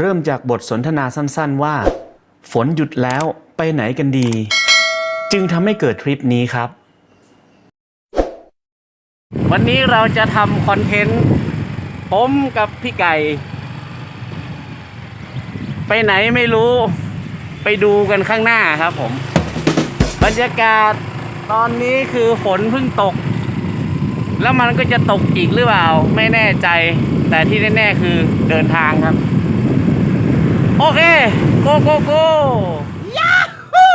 เริ่มจากบทสนทนาสั้นๆว่า ฝนหยุดแล้วไปไหนกันดี จึงทำให้เกิดทริปนี้ครับ วันนี้เราจะทำคอนเทนต์ผมกับพี่ไก่ ไปไหนไม่รู้ไปดูกันข้างหน้าครับผม บรรยากาศตอนนี้คือฝนเพิ่งตก แล้วมันก็จะตกอีกหรือเปล่า ไม่แน่ใจ แต่ที่แน่ๆคือเดินทางครับ โอเค โกโกโกยาฮู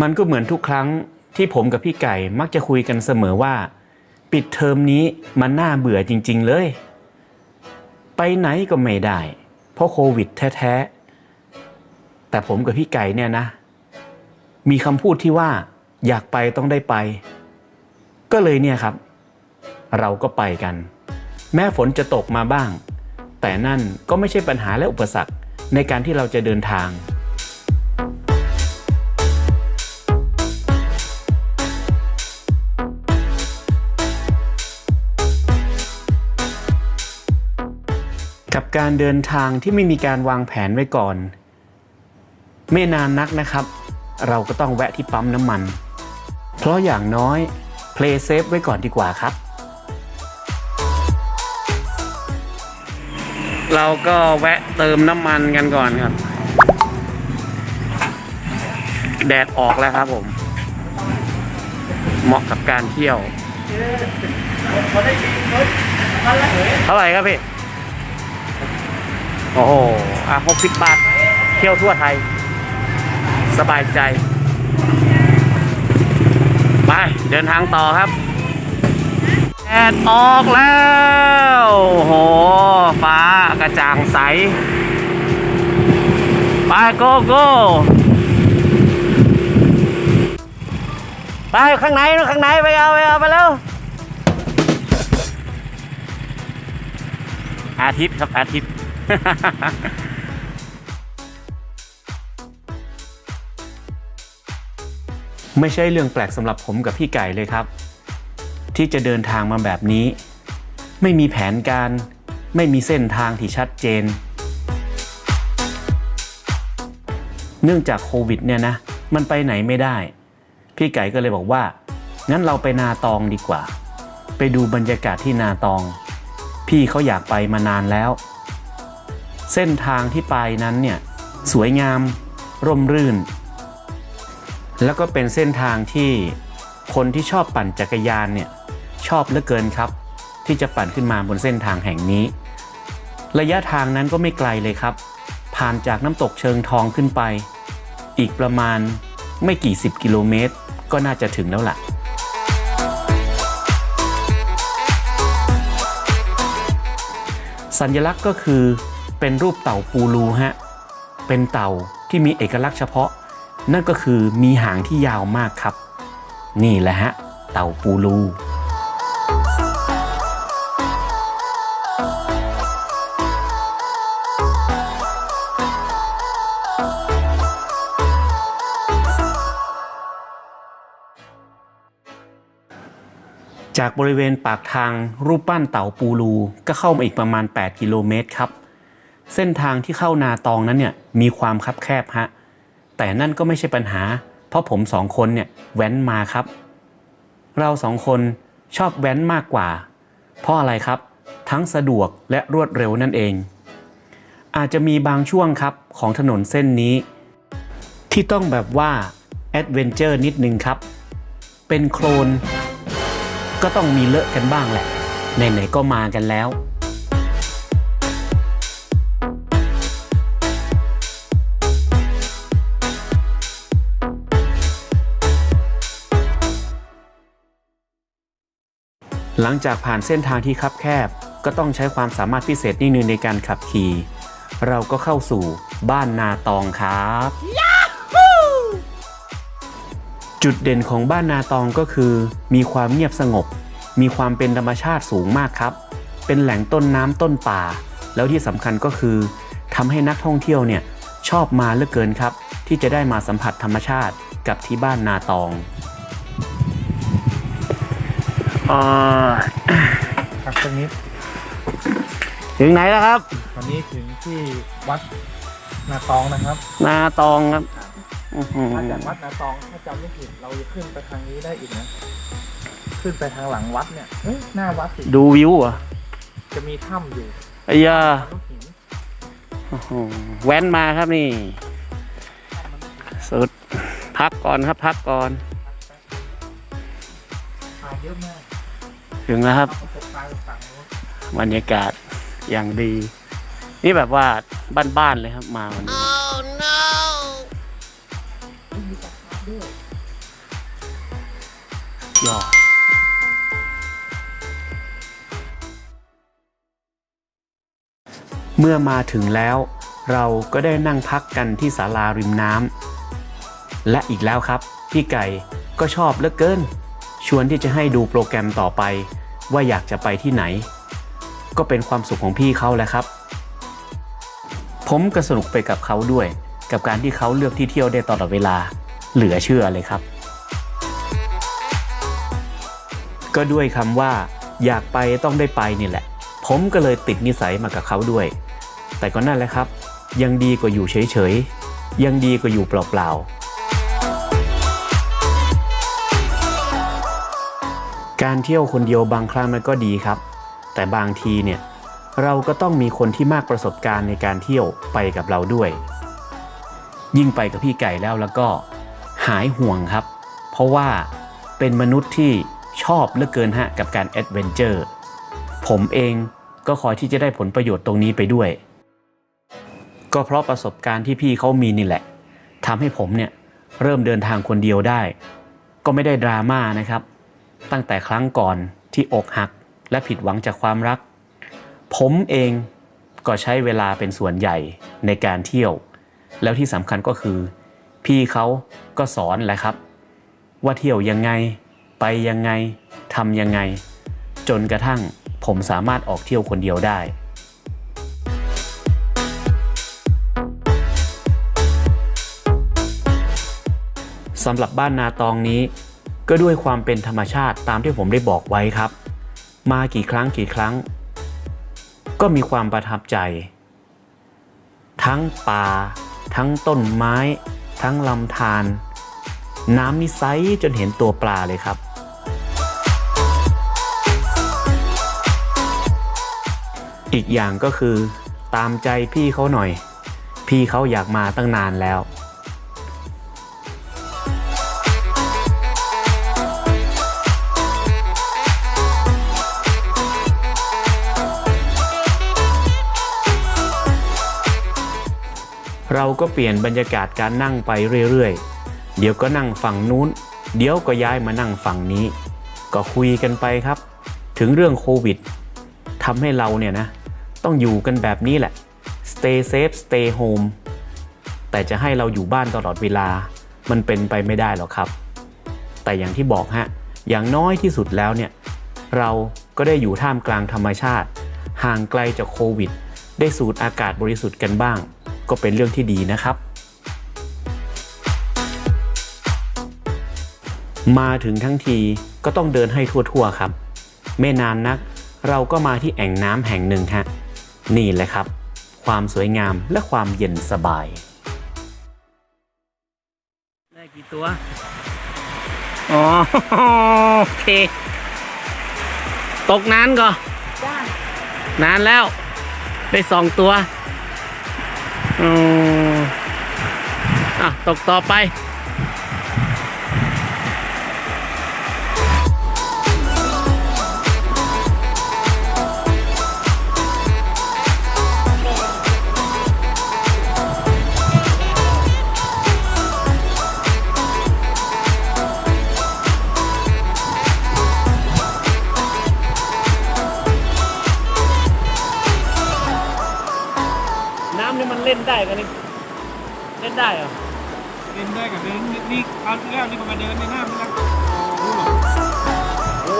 มันก็เหมือนทุกครั้งที่ผมกับพี่ไก่มักจะคุยกันเสมอว่า ปิดเทอมนี้มันน่าเบื่อจริง ๆ เลย ไปไหนก็ไม่ได้ เพราะโควิดแท้ๆ แต่ผมกับพี่ไก่เนี่ยนะ มีคำพูดที่ว่าอยากไปต้องได้ไป ก็เลยเนี่ยครับ เราก็ไปกัน แม้ฝนจะตกมาบ้าง แต่นั่นก็ไม่ใช่ปัญหาและอุปสรรคในการที่เราจะเดินทาง กับการเดินทางที่ไม่มีการวางแผนไว้ก่อน ไม่นานนักนะครับ เราก็ต้องแวะที่ปั๊มน้ำมัน เพราะอย่างน้อย play safe ไว้ก่อนดีกว่าครับ เราก็แวะเติมน้ำมันกันก่อนครับ แดดออกแล้วครับผม เหมาะกับการเที่ยว เท่าไหร่ครับพี่ โอ้โห อะหกสิบบาท เที่ยวทั่วไทย สบายใจ ไป เดินทางต่อครับแดดออกแล้ว โอ้โห ฟ้ากระจ่างใส ไปโกโก้ไปข้างในนู่นข้างในไปเอาไปเอาไปแล้วอาทิตย์ครับอาทิตย์ ไม่ใช่เรื่องแปลกสำหรับผมกับพี่ไก่เลยครับ ที่จะเดินทางมาแบบนี้ ไม่มีแผนการ ไม่มีเส้นทางที่ชัดเจน เนื่องจากโควิดเนี่ยนะ มันไปไหนไม่ได้ พี่ไก่ก็เลยบอกว่า งั้นเราไปนาตองดีกว่า ไปดูบรรยากาศที่นาตอง พี่เขาอยากไปมานานแล้ว เส้นทางที่ไปนั้นเนี่ยสวยงามร่มรื่น แล้วก็เป็นเส้นทางที่คนที่ชอบปั่นจักรยานเนี่ยชอบเหลือเกินครับ ที่จะปั่นขึ้นมาบนเส้นทางแห่งนี้ ระยะทางนั้นก็ไม่ไกลเลยครับ ผ่านจากน้ำตกเชิงทองขึ้นไป อีกประมาณไม่กี่สิบกิโลเมตร ก็น่าจะถึงแล้วล่ะสัญลักษณ์ก็คือ เป็นรูปเต่าปูรูฮะ เป็นเต่าที่มีเอกลักษณ์เฉพาะ นั่นก็คือมีหางที่ยาวมากครับ นี่แหละฮะ เต่าปูรูจากบริเวณปากทางรูปปั้นเต่าปูรูก็เข้ามาอีกประมาณ 8 กิโลเมตรครับ เส้นทางที่เข้านาตองนั้นเนี่ยมีความคับแคบฮะแต่นั่นก็ไม่ใช่ปัญหา เพราะผมสองคนเนี่ยแว้นมาครับ เราสองคนชอบแว้นมากกว่า เพราะอะไรครับ ทั้งสะดวกและรวดเร็วนั่นเอง อาจจะมีบางช่วงครับของถนนเส้นนี้ ที่ต้องแบบว่าแอดเวนเจอร์นิดนึงครับ เป็นโคลนก็ต้องมีเลอะกันบ้างแหละไหนๆก็มากันแล้ว หลังจากผ่านเส้นทางที่คับแคบ ก็ต้องใช้ความสามารถพิเศษนิดนึงในการขับขี่ เราก็เข้าสู่บ้านนาตองครับจุดเด่นของบ้านนาตองก็คือ มีความเงียบสงบ มีความเป็นธรรมชาติสูงมากครับ เป็นแหล่งต้นน้ำต้นป่า แล้วที่สำคัญก็คือทำให้นักท่องเที่ยวเนี่ยชอบมาเหลือเกินครับ ที่จะได้มาสัมผัสธรรมชาติกับที่บ้านนาตอง อครับตรงนี้ถึงไหนแล้วครับ ตอนนี้ถึงที่วัดนาตองนะครับ นาตองครับอื้อหือมาจากวัดนาตองถ้าจำไม่ผิดเราจะขึ้นไปทางนี้ได้อีกนะ ขึ้นไปทางหลังวัดเนี่ยเอ้ยหน้าวัดสิดูวิวเหรอะจะมีถ้ำอยู่ไอ้ยาถ้ำลูกหินโอ้โหแว้นมาครับนี่ สุด พักก่อนครับพักก่อนปลาเยอะมาก ถึงแล้วครับ บรรยากาศอย่างดี นี่แบบว่าบ้านๆเลยครับมาวันนี้มีปลาคาร์ฟด้วยยอดเมื่อมาถึงแล้ว เราก็ได้นั่งพักกันที่ศาลาริมน้ำและอีกแล้วครับ พี่ไก่ก็ชอบเหลือเกิน ชวนที่จะให้ดูโปรแกรมต่อไป ว่าอยากจะไปที่ไหน ก็เป็นความสุขของพี่เขาแหละครับ ผมก็สนุกไปกับเขาด้วย กับการที่เขาเลือกที่เที่ยวได้ตลอดเวลาเหลือเชื่อเลยครับ ก็ด้วยคำว่า อยากไปต้องได้ไปนี่แหละ ผมก็เลยติดนิสัยมากับเขาด้วย แต่ก็นั่นแหละครับ ยังดีกว่าอยู่เฉยๆยังดีกว่าอยู่เปล่าๆ การเที่ยวคนเดียวบางครั้งมันก็ดีครับ แต่บางทีเนี่ยเราก็ต้องมีคนที่มากประสบการณ์ในการเที่ยวไปกับเราด้วย ยิ่งไปกับพี่ไก่แล้วแล้วก็หายห่วงครับ เพราะว่าเป็นมนุษย์ที่ชอบเหลือเกินฮะกับการแอดเวนเจอร์ผมเองก็คอยที่จะได้ผลประโยชน์ตรงนี้ไปด้วย ก็เพราะประสบการณ์ที่พี่เขามีนี่แหละทำให้ผมเนี่ยเริ่มเดินทางคนเดียวได้ ก็ไม่ได้ดราม่านะครับ ตั้งแต่ครั้งก่อนที่อกหักและผิดหวังจากความรัก ผมเองก็ใช้เวลาเป็นส่วนใหญ่ในการเที่ยว แล้วที่สำคัญก็คือ พี่เขาก็สอนแหละครับ ว่าเที่ยวยังไง ไปยังไงทำยังไง จนกระทั่งผมสามารถออกเที่ยวคนเดียวได้สำหรับบ้านนาตองนี้ ก็ด้วยความเป็นธรรมชาติตามที่ผมได้บอกไว้ครับ มากี่ครั้งกี่ครั้ง ก็มีความประทับใจ ทั้งป่า ทั้งต้นไม้ ทั้งลำธารน้ำนี่ใสจนเห็นตัวปลาเลยครับ อีกอย่างก็คือตามใจพี่เขาหน่อย พี่เขาอยากมาตั้งนานแล้ว เราก็เปลี่ยนบรรยากาศการนั่งไปเรื่อยๆ เดี๋ยวก็นั่งฝั่งนู้น เดี๋ยวก็ย้ายมานั่งฝั่งนี้ ก็คุยกันไปครับ ถึงเรื่องโควิดทำให้เราเนี่ยนะ ต้องอยู่กันแบบนี้แหละ stay safe stay home แต่จะให้เราอยู่บ้านตลอดเวลา มันเป็นไปไม่ได้หรอกครับ แต่อย่างที่บอกฮะ อย่างน้อยที่สุดแล้วเนี่ย เราก็ได้อยู่ท่ามกลางธรรมชาติ ห่างไกลจากโควิด ได้สูดอากาศบริสุทธิ์กันบ้าง ก็เป็นเรื่องที่ดีนะครับ มาถึงทั้งทีก็ต้องเดินให้ทั่วๆครับ ไม่นานนัก เราก็มาที่แอ่งน้ำแห่งหนึ่งฮะนี่แหละครับ ความสวยงามและความเย็นสบาย ได้กี่ตัว อ๋อโอเค ตกนานก่อนนานแล้ว ได้สองตัว อะตกต่อไป นได้กันนี่เล่นได้เหรอเล่นได้กับเดินนี่คราวที่แล้วนี่ผมมาเดินในน้ำนี่นะรู้หรอโอ้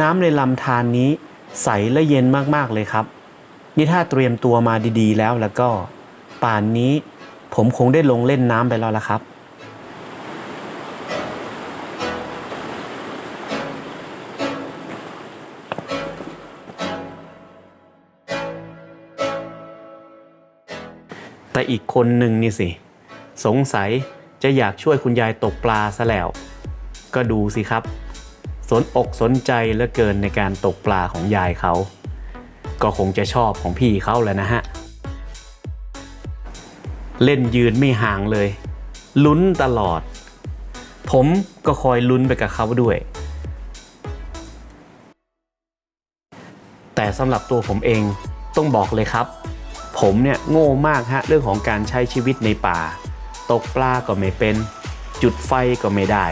น้ำในลำธารนนี้ใสและเย็นมากๆเลยครับ นี่ถ้าเตรียมตัวมาดีๆแล้วแล้วก็ ป่านนี้ผมคงได้ลงเล่นน้ำไปแล้วละครับ แต่อีกคนหนึ่งนี่สิ สงสัยจะอยากช่วยคุณยายตกปลาซะแล้ว ก็ดูสิครับ สนอกสนใจเหลือเกินในการตกปลาของยายเขา ก็คงจะชอบของพี่เขาแหล้วนะฮะ เล่นยืนไม่ห่างเลย ลุ้นตลอด ผมก็คอยลุ้นไปกับเขาด้วยแต่สำหรับตัวผมเองต้องบอกเลยครับ ผมเนี่ยโง่มากฮะเรื่องของการใช้ชีวิตในป่า ตกปลาก็ไม่เป็น จุดไฟก็ไม่ได้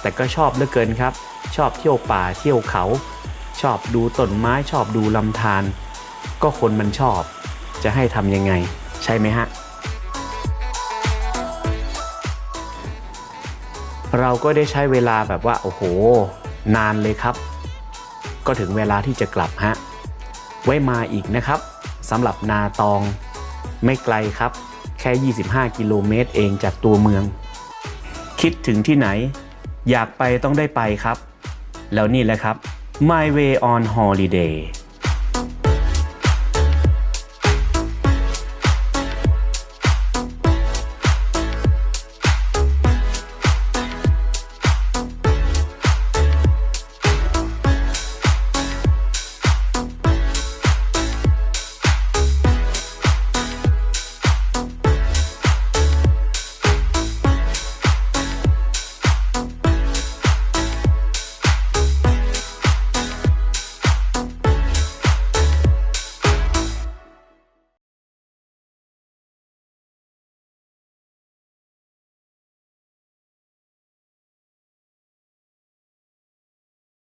แต่ก็ชอบเหลือเกินครับ ชอบเที่ยวป่าเที่ยวเขา ชอบดูต้นไม้ชอบดูลำธารก็คนมันชอบ จะให้ทำยังไง ใช่ไหมฮะเราก็ได้ใช้เวลาแบบว่าโอ้โห นานเลยครับ ก็ถึงเวลาที่จะกลับฮะ ไว้มาอีกนะครับ สำหรับนาตอง ไม่ไกลครับ แค่ 25 กิโลเมตรเองจากตัวเมือง คิดถึงที่ไหน อยากไปต้องได้ไปครับ แล้วนี่แหละครับ My Way on Holiday